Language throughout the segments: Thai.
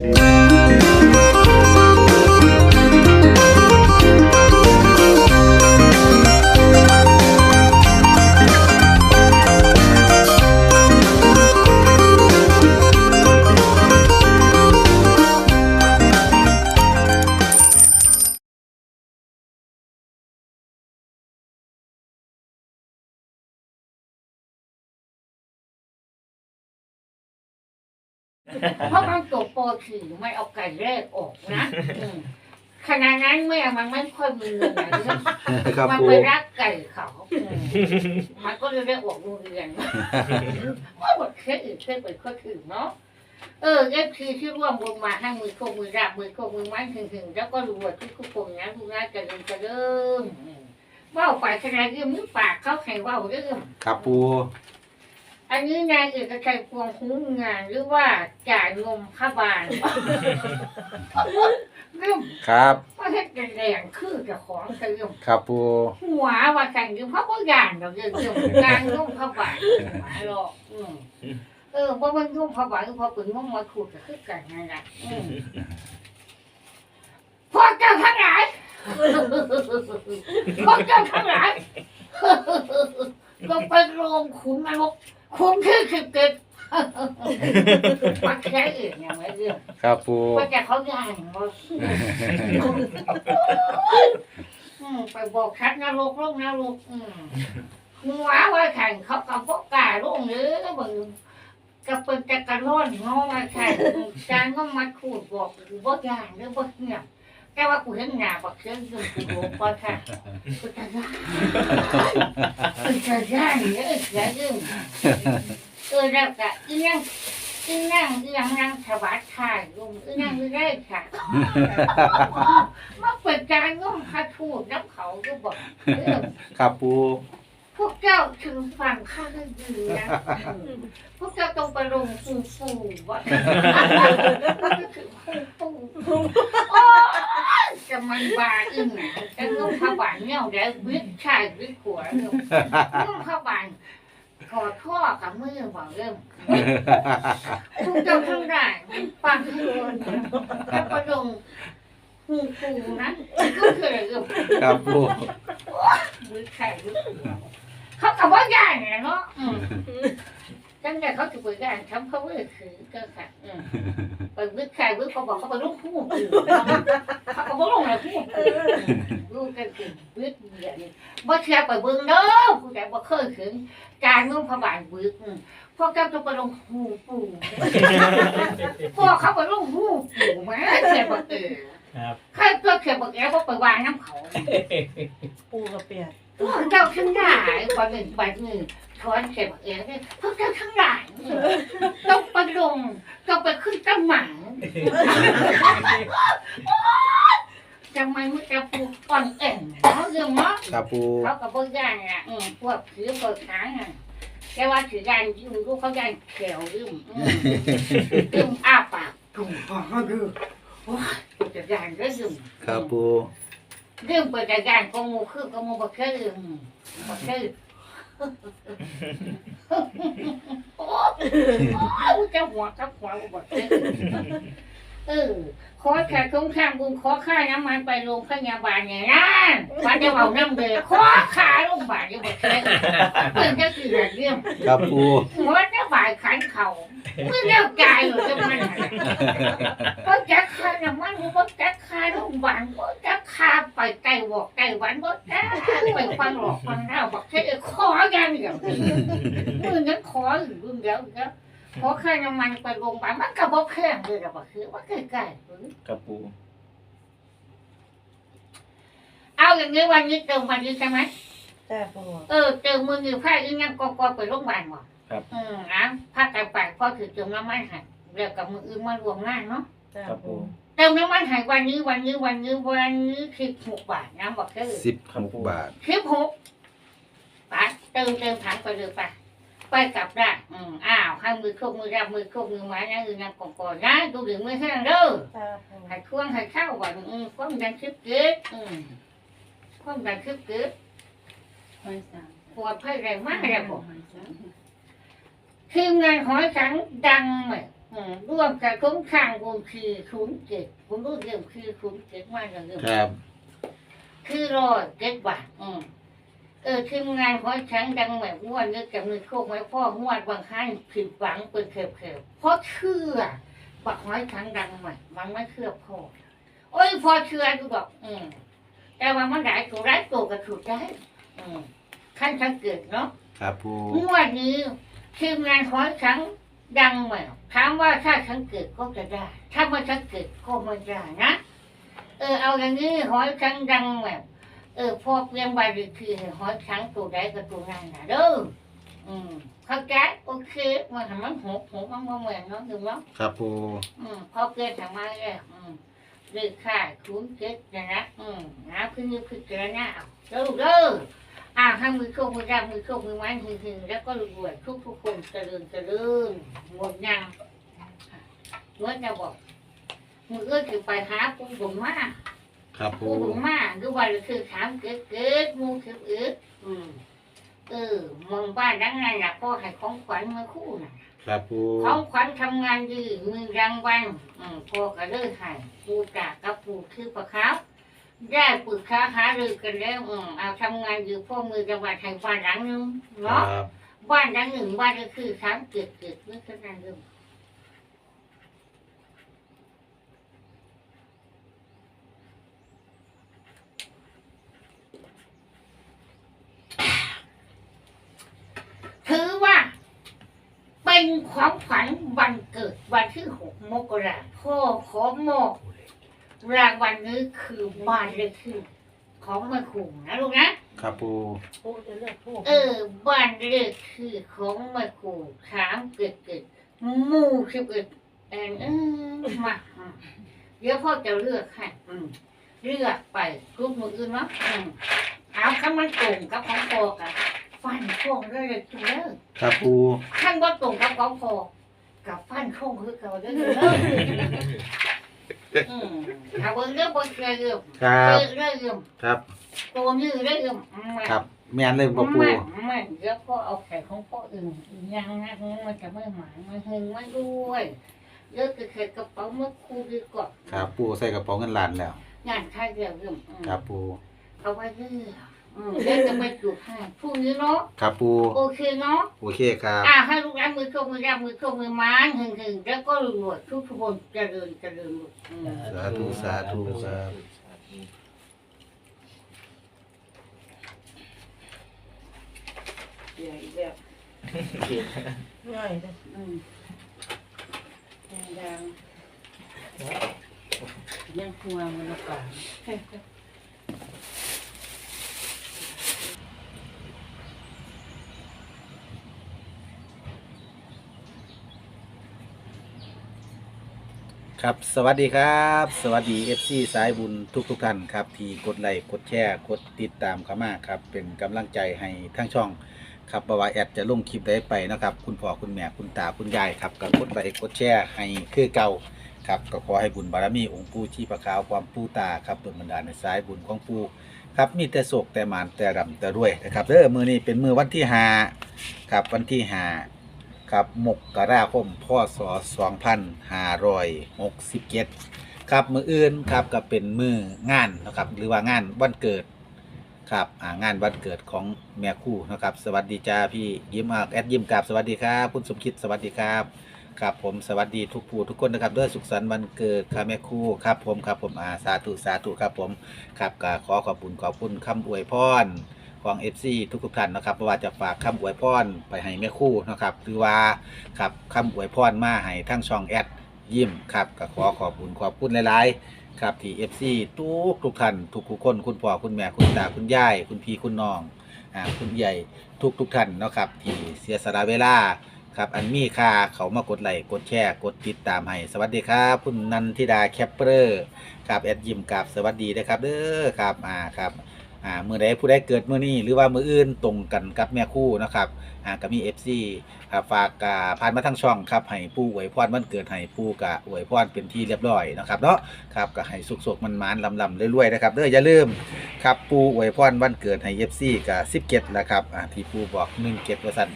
Música เพราะมันจบปสี่มันเอาไก่แรกออกนะอืมขณะนั้นแม่มันไม่ค่อยมีเงินนะครับมันปูไปรักไก่เขาอืมมันก็เลยได้ออกโรงเรียน ว่าหมดเคสอื่นเคสไปก็ถือเนาะ เออเอฟทีที่ร่วมบุญมาให้มือโคกมือราบมือโคกมือไม้ถึงถึงๆแล้วก็รวดทุกทุกคนนะทุกนะจะเริ่มจะเริ่มอืมว่าวฝ่ายชนะเรื่องมือปากเขาแข่งว่าวเรื่องครับปู อันนี้นายเอกชัยพวงคุ้มงานหรือว่าจ่ายนมข้าบานเรื่องครับว่าให้แรงคือเจะของเติมครับปูหัวว่ากันยืมเขาก็ยานเราเรื่องเรื่องการนมข้าบานหัวหรอกอืมเออเพราะมันนมข้าบานพอปืนนมมาขูดก็คือกันนั่นแหละอืมพวกเจ้าทั้งหลายพวกเจ้าทั้งหลายก็ไปโรงขุนนรก คุ้มที่สิบเกิดปักแค่อื่นอย่างไรเรื่องครับปูว่าจะเขาย่างบ่อืมไปบอกชัดนรกลงนรกอืมหัวว่าแข่งเขากับพวกกาลงหรือมึงจะเป็นจะกระนอนงอมาแข่งจางก็มาขูดบอกหรือย่างหรือบ่าเงียบ แต่ว่ากูเห็นหน้าบักเชื่อยืมกูโดนก่อนค่ะกูจะย่างกูจะย่างเนี่ยเสียยืมเออแล้วก็อีนั่งอีนั่งอีนั่งนั่งสวัสดิ์ค่ะลุงอีนั่งไม่ได้ค่ะมาเปิดจานง้มคาทูดน้ำเขาก็บอกเออครับปู พวกเจ้าถึงฝั่งข้าก็ดีนะพวกเจ้าต้องไปลงฟูฟูวะถึงฟูฟูโอ้ยจะมันบาอึ้งนะจะง้มผ้าบานเนี่ยเดี๋ยววิทย์ชายวิทย์หัวง้มผ้าบานกอดข้อกับมือบอกเริ่มคุณเจ้าทั้งได้ฟังให้คนแล้วก็ลงหูปูนั้นก็คืออะไรเอ่ยครับปูมือแข็ง เขาขับว่าย่างไงเนาะอืมจังแต่เขาจะไปย่างทำเขาเว้ยคือก็ค่ะอืมไปวิทย์แข่วิทย์เขาบอกเขาไปลงผู้เขาก็บอกลงอะไรผู้รู้กันคือวิทย์อย่างนี้บ่เชื่อไปเบิ่งเด้อผู้ใดบ่เคยถึงการนุ่งพระบาทวิทย์อืมพวกเจ้าจะไปลงหูปูพวกเขาไปลงหูปูแม่เขียนบอกเออครับใครตัวเขียนบอกแอร์บอกไปวางน้ำเขา ปูกับเปียกพวก เจ้าทั้งหลายคนหนึ่งใบหนึ่งถอนเขียนบอกแอร์เนี่ยพวกเจ้าทั้งหลายต้องไปลงต้องไปขึ้นต้นหมางจะไม่มึงจะปูอ่อนเอ็นเขาเรื่องเนาะครับปูเขากับพวกย่างอะพวกถือเปิดขางอะแค่ว่าถือยานยืมลูกเขายานเขียวยืมอืมยืมอ้าปากถุงพอเขาดูว้ากูจะยานก็ยืมครับปู ยืมเปิดจะยานก็มูคือก็มูบักเคยยืมบักเคยโอ้โอ้จะหัวกับหัวกูบักเคย เออขอแขกคงข้างบุญขอค่าน้ำมันไปโรงพยาบาลเนี่ยนะวันจะเอาน้ำเดือขอค่าโรงพยาบาลยังบักเคยเปิดจะคือแบบเรื่องครับปูหัวจะบ่ายขันเข่าเมื่อเลี้ยวกายอยู่จะมันก็จักคาน้ำมันก็จักคาโรงพยาบาลก็จักคาไปไกลวอกไกลหวันก็จักไปฟังหลอกฟังเล่าบอกแค่ขออย่างเดียวมือนั้นขออยู่เรื่องเดียว แล้วขอค่าน้ำมันไปโรงพยาบาลมันก็บอกแพงเลยแต่บอกคือว่าใกล้ๆครับปูเอาอย่างนี้วันนี้เติมวันนี้ใช่ไหมจ้าปูเออเติมมือหนึ่งผ้าอีนั่งกอกๆไปโรงพยาบาลหมดอืมอะผ้ากันไปพ่อถือเติมน้ำมันใหายเรียกกับมืออื่นมารวมงานเนาะจ้าครับปูปูเติมน้ำมันใหายวันนี้วันนี้วันนี้วันนี้สิบหกบาทนะบอกแค่สิบหกบาทสิบหกบาทเติมเติมถังไปเลยไปไปกลับได้ อืมอ้าวให้มือโคกมือรับมือโคกมือไม้นะอือนั่งก่อนๆนะดูถึงมือแห้งเด้อจ้าปูให้ช่วงให้เข้าก่อนอืมความดันคลิปเกิดอืมความดันคลิปเกิดหอยสามปวดไข้แรงมากเลยผมทีมงานหอยสังดังไหมอืมร่วมกับคุ้มข้างคุณคือคุ้มเก็บคุณรู้เรื่องคือคุ้มเก็บมากอย่างเดิมครับ คือรอเก็บบาทอืมเออทีมงานของฉันดังแบบม้วนนึกกับมือโคไว้พ่อม้วนบางครั้งผิดหวังเป็นเข็บเพราะเชื่อปักไม้ฉันดังใหม่มันไม่เชื่อพ่อโอ้ยพอเชื่อกูบอก อืมแต่ว่ามันได้ตัวได้ตัวก็ถูกได้อืมขั้นสังเกตเนาะครับปูงวดนี้ทีมงานของฉันดังแมวถามว่าถ้าฉันเกิดก็จะได้ ถ้าไม่ฉันเกิดก็ไม่ได้นะเออเอาอย่างนี้หอยฉันดังแมว เออพอเปลี่ยนใบดีคือหอยฉันตัวใดกับตัวนั้นนะเด้ออืมเข้าใจโอเคมันทำมันหกหกมันมาเหมือนเนาะถึงเนาะครับปูอืมพอเปลี่ยนทำมาแล้วอืมเลือกค่ายคุ้มเจ็ดนะนะอืมนะคือนึกคือเจอหน้าเอาเด้อเด้ออ่าให้มือโชคมือดำมือโชคมือไม้มือถึงแล้วก็รวยทุกทุกๆคนเจริญเจริญหมดยังเมื่อจะบอกมือเอื้อถือไปหาปูบุญมา ครับปูปูบุญมาหรือว่าคือถามเกิดเกิดหมูคือเอื้ออืมเออมองบ้านดังไงน่ะพ่อให้ของขวัญมาคู่น่ะ ครับปูของขวัญทำงานดีมือรางวัลอืมพ่อก็เลิกให้ปูกากับปูคือประครับ ได้ปรึกษาหารือกันแล้วอืมเอาทำงานอยู่พ่อมือจังหวัดไทยบ้านหลังหนึงคเนาะรับบ้านหลังหนึ่งบ้านก็คือสามเกิดเกิดเมื่อขนาดเดิมถือว่า เป็น ของขวัญวันเกิดวันที่หกมกราพ่อขอมอบรางวัลนี้คือบ้านเลขที่ของแม่คุงนะลูกนะ ครับปูปูจะเลือกทูบเออ บ้านเลขที่ของแม่คุงถามเกิดเกิดหมู่สิบเอ็ดแอนเออมาอืมเดี๋ยวพ่อจะเลือกให้อืมเลือกไปกรุ๊ปมืออื่นเนาะอืมเอาคำมันตรงกับของพ่อกัน ฟันโค้งเลยเลยจุ๊เด้อครับปูขั้นว่าตรงกับของพ่อกับฟันโค้งคือเก่าเด้อเด้ออืมเอาเบิ่งเด้อบนเกลือเอื้อมครัเกบลือเด้อเอื้อมครับตัวยืดเด้อเอื้อมมาครับแม่นเลยบ่ปูไม่ไม่เดี๋ยวพ่อเอาแขนของพ่ออื่นยังนะมันจะไม่หมายมันหึงไม่ด้วยเยอะคือเขนกระเป๋าเมื่อครูดีกว่าครับปูใส่กระเป๋าเงินล้านแล้วงานค่ายเดียวเรื่องอืมครับปูเอาไว้เรื่อย อืมเดี๋ยวจะไปจุดให้พรุ่งนี้เนาะครับปูโอเคเนาะ โอเคครับอ่าให้ลูกร้านมือโชคมือดำมือโชคมือไม้หึงหึงแล้วก็รวยทุกทุกคนเจริญเจริญลูกอืมสาธุสาธุครับใหญ่แบบย่อยเลยอืมแดงยังครัวมันละก่อนๆ ครับ สวัสดีครับ สวัสดี FC สายบุญทุกทุกๆท่านครับ ที่กดไลค์กดแชร์กดติดตามเข้ามาครับ เป็นกำลังใจให้ทั้งช่องครับบว่าแอดจะลงคลิปได้ไปนะครับ คุณพ่อคุณแม่คุณตาคุณยายครับก็กดไลค์กดแชร์ให้คือเก่าครับก็ขอให้บุญบารมีองค์ปู่ชีพะขาวความปู่ตาครับโดนบันดาลในสายบุญของปู่ครับมีแต่โศกแต่หมานแต่รำแต่รวยนะครับเด้อมือนี้เป็นมือวันที่ห้าครับวันที่ห้า ครับมกราคมพศสองพันห้าร้อยหกสิบเจ็ดครับมืออื่นครับก็เป็นมืองานนะครับหรือว่างานวันเกิดครับอ่างานวันเกิดของแม่คู่นะครับ สวัสดีจ้าพี่ยิ้มอะแอดยิ้มกับสวัสดีครับคุณสมคิดสวัสดีครับครับผมสวัสดีทุกผู้ทุกคนนะครับด้วยสุขสันต์วันเกิดค่ะแม่คู่ครับผมครับผมอาสาธุสาธุครับผมครับก็ขอขอบคุณขอบคุณคำอวยพร ของ FC ทุกทุกๆท่านนะครับเพราะว่าจะฝากคำอวยพรไปให้แม่คู่นะครับหรือว่าครับคำอวยพรมาให้ทั้งช่องแอดยิ้มครับก็ขอขอบคุณขอบคุณหลายๆครับที่ FC ทุกทุกท่านทุกทุกคนคุณพ่อคุณแม่คุณตาคุณยายคุณพี่คุณน้องอ่าคุณใหญ่ทุกทุกท่านนะครับที่เสียสละเวลาครับอันมีค่าเขามากดไลค์กดแชร์กดติดตามให้ สวัสดีครับคุณนันทิดาแคปเปอร์ครับแอดยิมกับสวัสดีนะครับเด้อครับอ่าครับ อ่ามือใดผู้ใดเกิดมือนี้หรือว่ามืออื่นตรงกันกับแม่คู่นะครับอ่าก็มี FC ครับฝากอ่าผ่านมาทางช่องครับให้ปู่อวยพรวันเกิดให้ปู่กะอวยพรเป็นที่เรียบร้อยนะครับเนาะครับก็ให้สุขๆมันมานๆลำๆรวยๆนะครับเด้ออย่าลืมครับปู่อวยพรวันเกิดให้ FC กับ17นะครับอ่าที่ปู่บอก1เกตว่าซั่น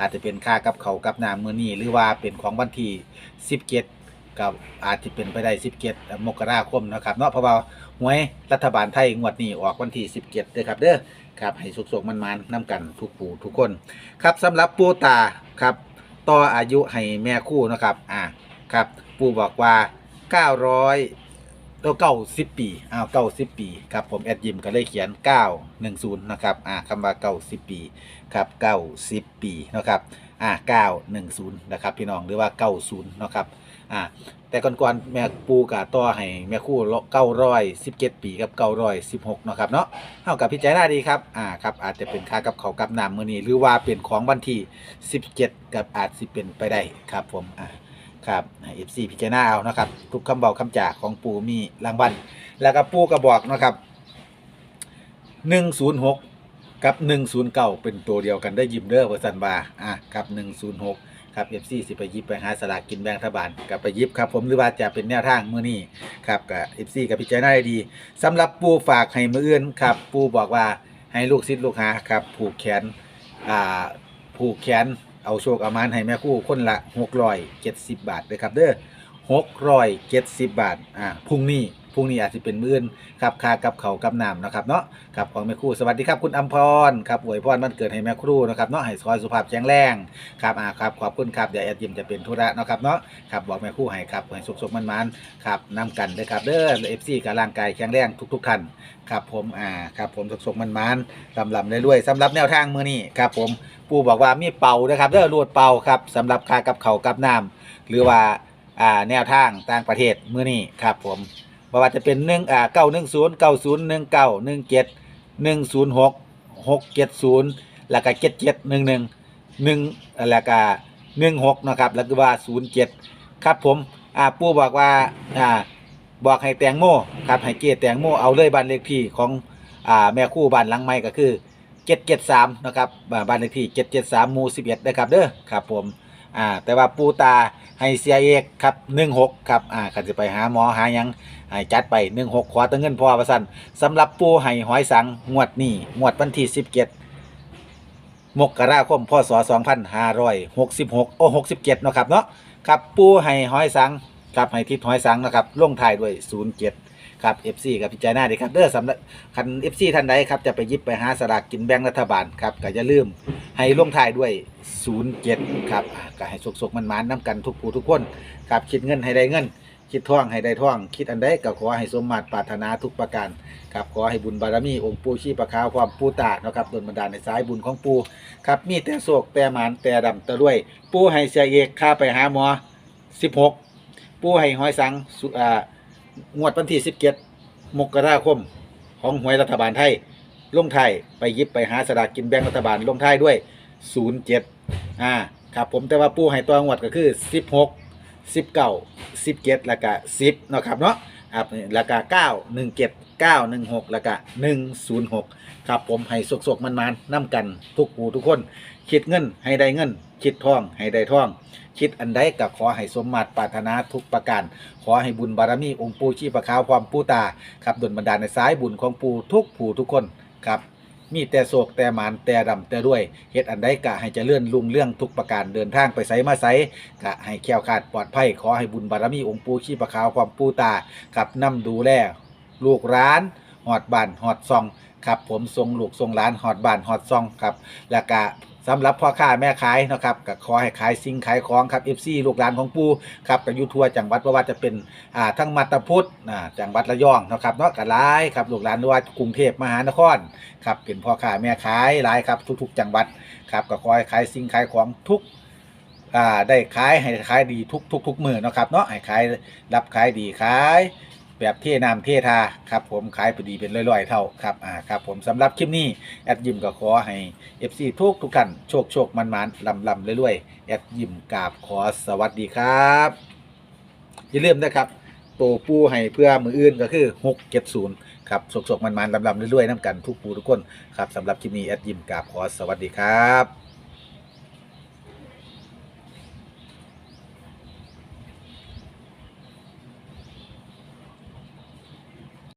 อาจจะเป็นค่ากับเขาวกับน้ำมือนี้หรือว่าเป็นของวันที่17กับอาจจะเป็นไปได้17มกราคมนะครับเนาะเพราะว่า หวยรัฐบาลไทยงวดนี้ออกวันที่ 17เด้อครับเด้อครับให้สุขๆมันมานๆนํกันทุกผู้ทุกคน ครับสำหรับปูตาครับต่ออายุให้แม่คู่นะครับอ่าครับปูบอกว่า 900ตัวเก้าสิบปีอ้าวเก้าสิบปีครับผมแอดยิมก็เลยเขียน 910นะครับอ่าคำว่าเก้าสิบปีครับเก้าสิบปีนะครับอ่า910นะครับพี่น้องหรือว่า 90นะครับ อ่าแต่ก่อนๆแม่ปูกะต่อให้แม่คู่917ปีกับ916นาะครับเนาะเท่ากับพิจารณาดีครับอ่าครับอาจจะเป็นค่ากับเขากับน้ำมือนี้ หรือว่าเป็นของวันที่17กับอาจสิเป็นไปได้ครับผมอ่าครับเอฟซีพิจารณาเอานะครับ ทุกคำบอกคำจากของปูมีรางวัลแล้วก็ปูกระบอกนะครับ106กับ109เก้าเป็นตัวเดียวกันได้ยิมเด้อเวอร์ซันบาอะครับ106 ครับ FC สิไปหยิบไปหาสลากกินแบ่งรัฐบาลกับไปหยิบครับผมหรือว่าจะเป็นแนวทางมื้อนี้ครับกับ FC กับพิจารณาได้ดีสำหรับปูฝากให้มืออื่นครับปูบอกว่าให้ลูกศิษย์ลูกหาครับผูกแขนอ่าผูกแขนเอาโชคเอามานให้แม่คู่คนละ670 บาทเลยครับเด้อ670 บาทอ่าพรุ่งนี้ พรุ่งนี้อาจจะเป็นมื่นครับคากับเขากับน้ำนะครับเนาะครับของแม่คู่สวัสดีครับคุณอัมพรครับอวยพรมันเกิดให้แม่ครูนะครับเนาะให้สุขภาพสุภาพแข็งแรงครับอ่าครับขอบคุณครับเดี๋ยวแอดยิมจะเป็นธุระนะครับเนาะครับบอกแม่คู่ให้ครับให้สุขๆมันๆครับนำกันเลยครับเด้อ FC กับร่างกายแข็งแรงทุกๆท่านครับผมอ่าครับผมสุกๆมันมันๆลำลำๆรวยๆสำหรับแนวทางมือนี้ครับผมปู่บอกว่ามีเป่านะครับเด้อรวดเป่าครับสำหรับคากับเขากับน้ำหรือว่าอ่าแนวทางต่างประเทศมือนี้ครับผม บว่าจะเป็นหนึ่งอ่าเก้าหนึ่งศูนย์เก้าศูนย์หนึ่งเก้าหนึ่งเจ็ดหนึ่งศูนย์หกหกเจ็ดศูนย์แล้วก็เจ็ดเจ็ดหนึ่งหนึ่งหนึ่งแล้วก็หนึ่งหกนะครับแล้วก็ว่าศูนย์เจ็ดครับผมอ่าปู่บอกว่าอ่าบอกให้แตงโมครับให้เกียแตงโมเอาเลยบ้านเลขที่ของอ่าแม่คู่บ้านหลังไม้ก็คือเจ็ดเจ็ดสามนะครับบ้านเลขที่เจ็ดเจ็ดสามหมู่สิบเอ็ดนะครับเด้อครับผม อ่าแต่ว่าปูตาให้เสียเอกครับ16ครับอ่าคันสิไปหาหมอหายังให้จัดไป16ขอตั้งเงินพอว่าซั่นสำหรับปูให้หอยสังงวดนี้งวดวันที่17มกราคมพศ2566โอ้67เนาะครับเนาะครับปูให้หอยสังครับให้ทิศหอยสังนะครับลงท้ายด้วย07 ครับ FC กับพิจารณาดีครับเด้อสำหรับคัน FC ท่านใดครับจะไปหยิบไปหาสลากกินแบ่งรัฐบาลครับก็อย่าลืมให้ลงท้ายด้วย 07 ครับอ่าก็ให้สุกๆมันๆน้ำกันทุกผู้ทุกคนครับคิดเงินให้ได้เงิน คิดท่องให้ได้ท่อง คิดอันใดก็ขอให้สมมาตรปรารถนาทุกประการครับขอให้บุญบารมีองค์ปู่ชีประคาวความปู่ตาเนาะครับโดลบันดาลในสายบุญของปู่ครับมีแต่โศกแต่หมานแต่ดำแต่รวย ปู่ให้เสียเอกค่าไปหาหมอ 16 ปูให้หอยสังสุอ่า งวดวันที่17มกราคม ของหวยรัฐบาลไทยลงไทยไปหยิบไปหาสลากกินแบ่งรัฐบาลลงไทยด้วย07อ่าครับผมแต่ว่าปูให้ตัวงวดก็คือ16 19 17แล้วก็10เนาะครับเนาะครับแล้วก็9 17 916แล้วก็106ครับผมให้สกๆมันๆนํกันทุกผู้ทุกคน คิดเงินให้ได้เงิน คิดท่องให้ได้ท่อง คิดอันใดก็ขอให้สมมาตรปรารถนาทุกประการ ขอให้บุญบารมีองค์ปู่ชีประขาวความปู่ตาครับดลบันดาลในสายบุญของปู่ทุกผู้ทุกคนครับมีแต่โศกแต่หมานแต่ดำแต่ด้วยเฮ็ดอันใดกะให้เจริญรุ่งเรื่องทุกประการเดินทางไปไสมาไสกะให้แค้วคลาดปลอดภัยขอให้บุญบารมีองค์ปู่ชีประขาวความปู่ตากับนำดูแลลูกร้านหอดบ้านหอดซอง ครับผมทรงลูกทรงหล้านหอดบ้านหอดซองครับแล้วก็สำหรับพ่อค้าแม่ขายนะครับก็ขอให้ขายสิ่งขายของครับ FC ลูกหลานของปู่ครับก็อยู่ทั่วจังหวัดบ่ว่าจะเป็นอ่าทั้งมัตตพุทธอ่าจังหวัดระยองนะครับเนาะก็หลายครับลูกหลานว่ากรุงเทพมหานครครับเป็นพ่อค้าแม่ขายหลายครับทุก ๆ จังหวัดครับก็ขอให้ขายสิ่งขายของทุกอ่าได้ขายให้ขายดีทุกทุกทุกมือนะครับเนาะให้ขายรับขายดีขาย แบบเทน้ำเททาครับผมขายพอดีเป็นร้อยๆเท่าครับอ่าครับผมสำหรับคลิปนี้แอดยิมก็ขอให้ FC ทุกทุกท่านโชคโชคมันมันลำลำเรื่อยๆแอดยิมกราบขอสวัสดีครับอย่าลืมนะครับตัวปูให้เพื่อมืออื่นก็คือ670ครับสกๆมันๆลำๆเรื่อยๆน้ำกันทุกปูทุกคนครับสำหรับคลิปนี้แอดยิมกราบขอสวัสดีครับ